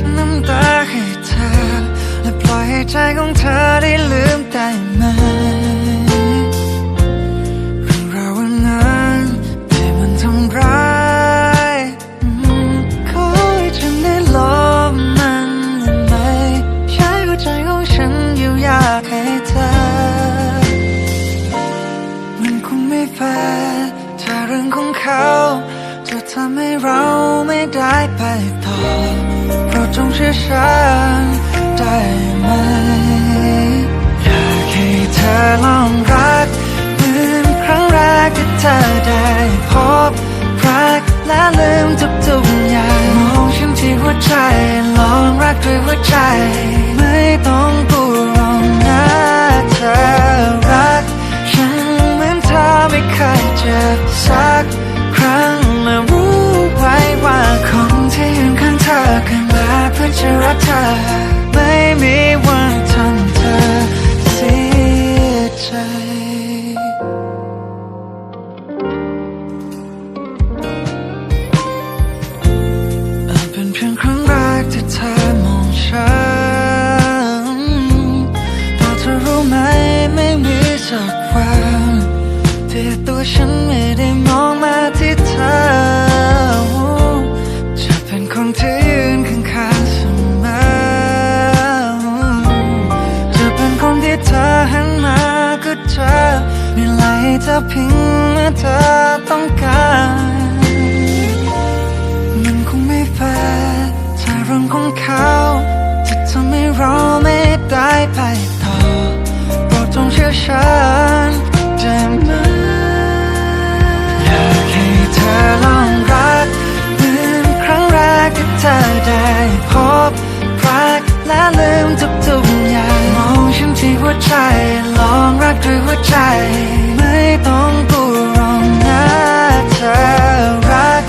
ดน้ำตาให้เธอและปล่อยให้ใจของเธอได้ลืมได้ไหม ฉันได้ไหม อยากให้เธอลองรักเหมือนครั้งแรกที่เธอ รักเธอ ไม่มีวันทำเธอเสียใจอาจเป็นเพียงครั้งแรกที่เธอมองฉันแต่เธอรู้ไหมไม่มีสักวันที่ตัวฉันไม่ได้มอง มีไหลเธอพิงเมื่อเธอต้องการ มันคงไม่แฟร์ถ้าเรื่องของเขาจะทำให้เราไม่ได้ไปต่อโปรดจงเชื่อฉันได้ไหมอยากให้เธอลองรักเหมือนครั้งแรกที่เธอได้พบรักและลืมทุก ที่หัวใจ ลองรักด้วยหัวใจ ไม่ต้องพูดหรองนะเธอรัก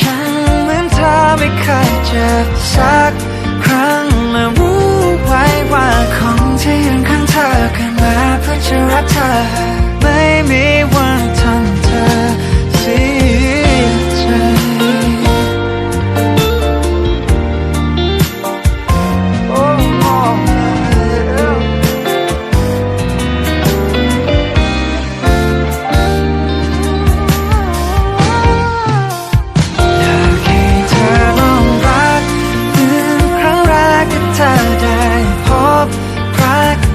ฉันเหมือนเธอไม่เคยเจ็บสักครั้งและรู้ไว้ว่าคนที่ยืนข้างเธอกันมาเพื่อจะรักเธอ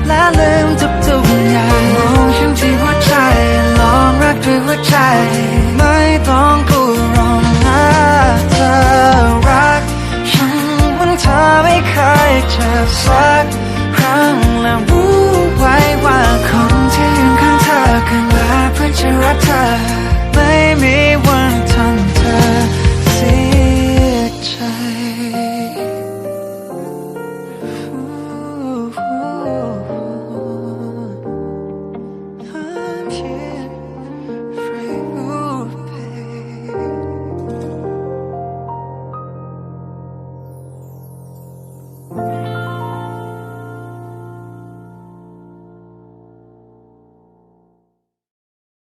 และลืมทุกทุกอย่างมองฉันที่หัวใจ ลองรักด้วยหัวใจ ไม่ต้องกลัวรองนะเธอรัก ฉันวันเธอไม่เคยเจอสักครั้งและรู้ไว้ว่าคนที่ยืนข้างเธอกันลาเพื่อจะรักเธอ ไม่มีวัน